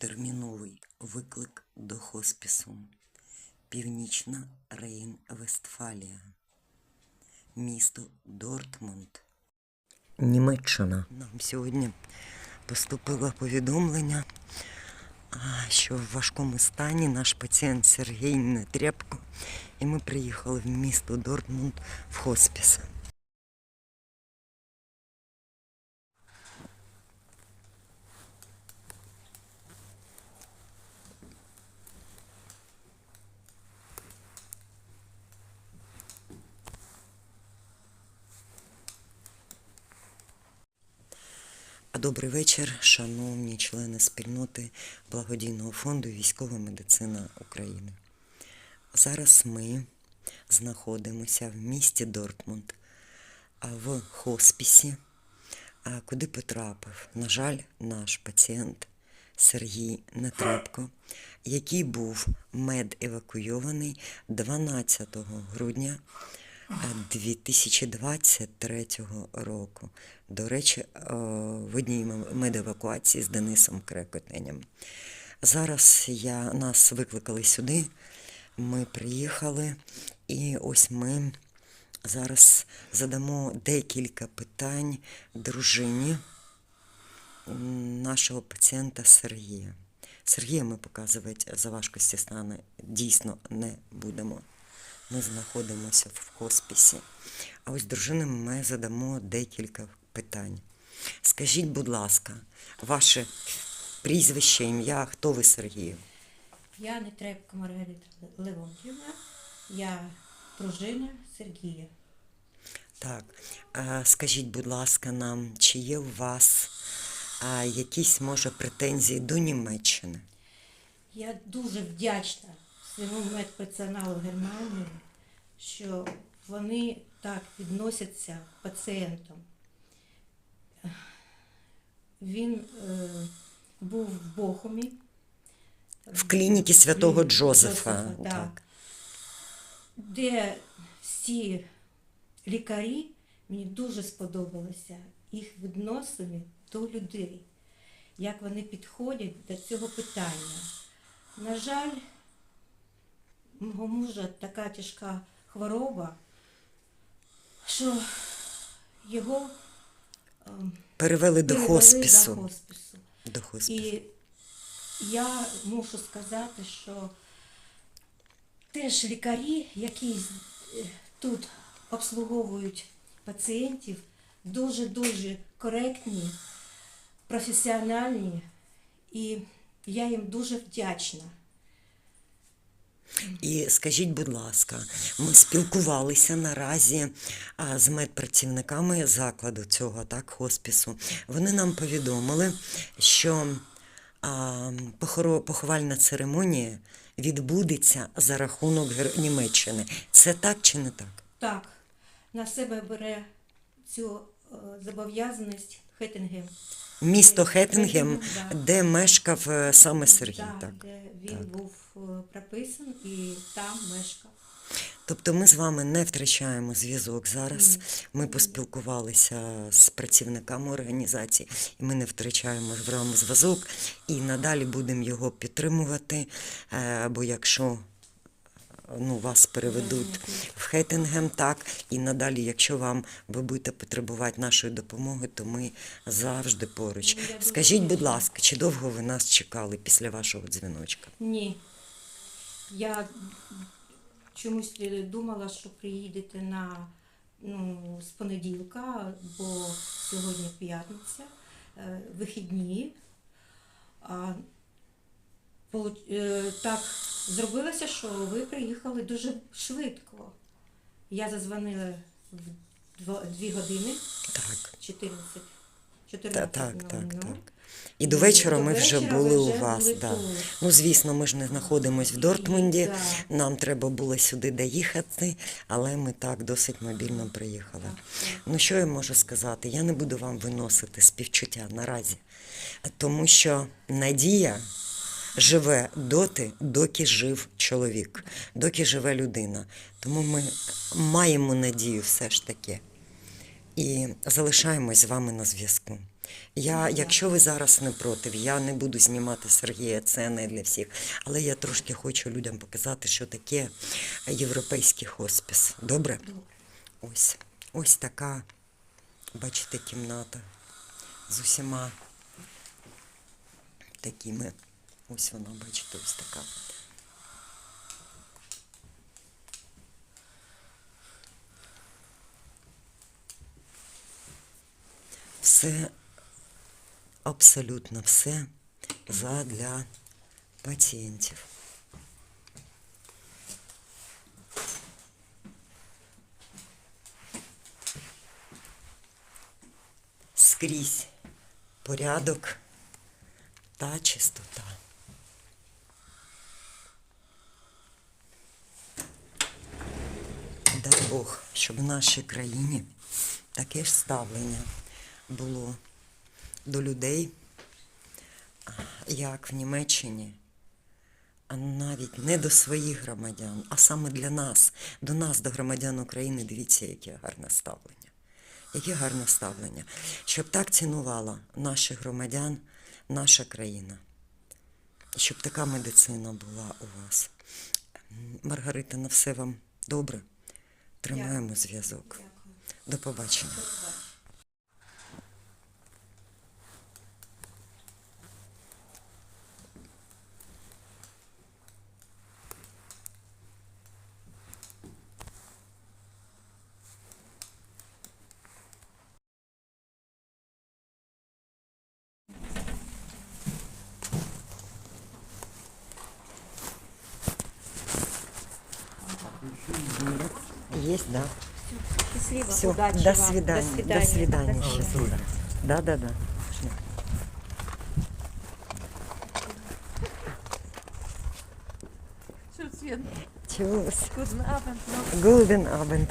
Терміновий виклик до хоспісу. Північна Рейн-Вестфалія. Місто Дортмунд. Німеччина. Нам сьогодні поступило повідомлення, що в важкому стані наш пацієнт Сергій Нетряпко, і ми приїхали в місто Дортмунд в хоспіс. Добрий вечір, шановні члени спільноти благодійного фонду Військова медицина України. Зараз ми знаходимося в місті Дортмунд, в хоспісі, куди потрапив, на жаль, наш пацієнт Сергій Нетребко, який був медевакуйований 12 грудня 2023 року. До речі, е, в одній медевакуації з Денисом Крекотенем. Зараз я, нас викликали сюди, ми приїхали, і ось ми зараз задамо декілька питань дружині нашого пацієнта Сергія. Сергія ми показувати за важкості стану дійсно не будемо. Ми знаходимося в хоспісі. А ось дружини ми задамо декілька питань. Скажіть, будь ласка, ваше прізвище, ім'я, хто ви Сергію? Я Нетребко Маргарита Левонтівна, я дружина Сергія. Так, скажіть, будь ласка, нам, чи є у вас якісь, може, претензії до Німеччини? Я дуже вдячна своєму медперсоналу Германії, що вони так відносяться пацієнтам. Він е, був в Бохумі. В клініці святого Джозефа. Джозефа, да. Так. де всі лікарі мені дуже сподобалося їх відносини до людей, як вони підходять до цього питання. На жаль, мого мужа така тяжка хвороба, що його ем, Перевели до перевели хоспісу. До хоспісу. До хоспісу. І я мушу сказати, що теж лікарі, які е, тут обслуговують пацієнтів, дуже-дуже коректні, професіональні, і я їм дуже вдячна. І скажіть, будь ласка, ми спілкувалися наразі з медпрацівниками закладу цього так, хоспісу. Вони нам повідомили, що поховальна церемонія відбудеться за рахунок Німеччини. Це так чи не так? Так, на себе бере цю е, зобов'язаність Хеттингем. Місто Хеттингем, да. де мешкав е, саме Сергій. Да, Так. де він був е, прописан і там мешкав. Тобто ми з вами не втрачаємо зв'язок зараз. Ми поспілкувалися з працівниками організації, і ми не втрачаємо з вами зв'язок. І надалі будемо його підтримувати. е, Бо якщо ну, вас переведуть в Хеттингем, так, і надалі, якщо вам ви будете потребувати нашої допомоги, то ми завжди поруч. Скажіть, будь ласка, чи довго ви нас чекали після вашого дзвіночка? Ні. Я чомусь думала, що приїдете на ну, з понеділка, бо сьогодні п'ятниця, е, вихідні. А, е, так зробилося, що ви приїхали дуже швидко. Я зазвонила в дві години, Так. 14. Та, 14 так, так, ну, так. І до вечора ми вже були у вас. Да. Ну, звісно, ми ж не знаходимося в Дортмунді. Нам треба було сюди доїхати, але ми так досить мобільно приїхали. Ну, що я можу сказати? Я не буду вам виносити співчуття наразі, тому що надія живе доти, доки жив чоловік, доки живе людина. Тому ми маємо надію все ж таки і залишаємось з вами на зв'язку. Я, якщо ви зараз не проти, я не буду знімати Сергія, це не для всіх. Але я трошки хочу людям показати, що таке європейський хоспіс. Добре? Ось. Ось така, бачите, кімната з усіма такими. Ось вона, бачите, ось така. Все, абсолютно все задля пацієнтів. Скрізь порядок та чистота. Бог, щоб в нашій країні таке ж ставлення було до людей, як в Німеччині, а навіть не до своїх громадян, а саме для нас, до нас, до громадян України, дивіться, яке гарне ставлення. Яке гарне ставлення. Щоб так цінувала наших громадян, наша країна. Щоб така медицина була у вас. Маргарита, на все вам добре. Тримаємо зв'язок. До побачення. Есть, да. Счастливо, Все, удачи до вам. свидания. До свидания. До свидания. До свидания. Счастливо. Да, да, да. Tschüss. Guten Abend noch. Guten Abend.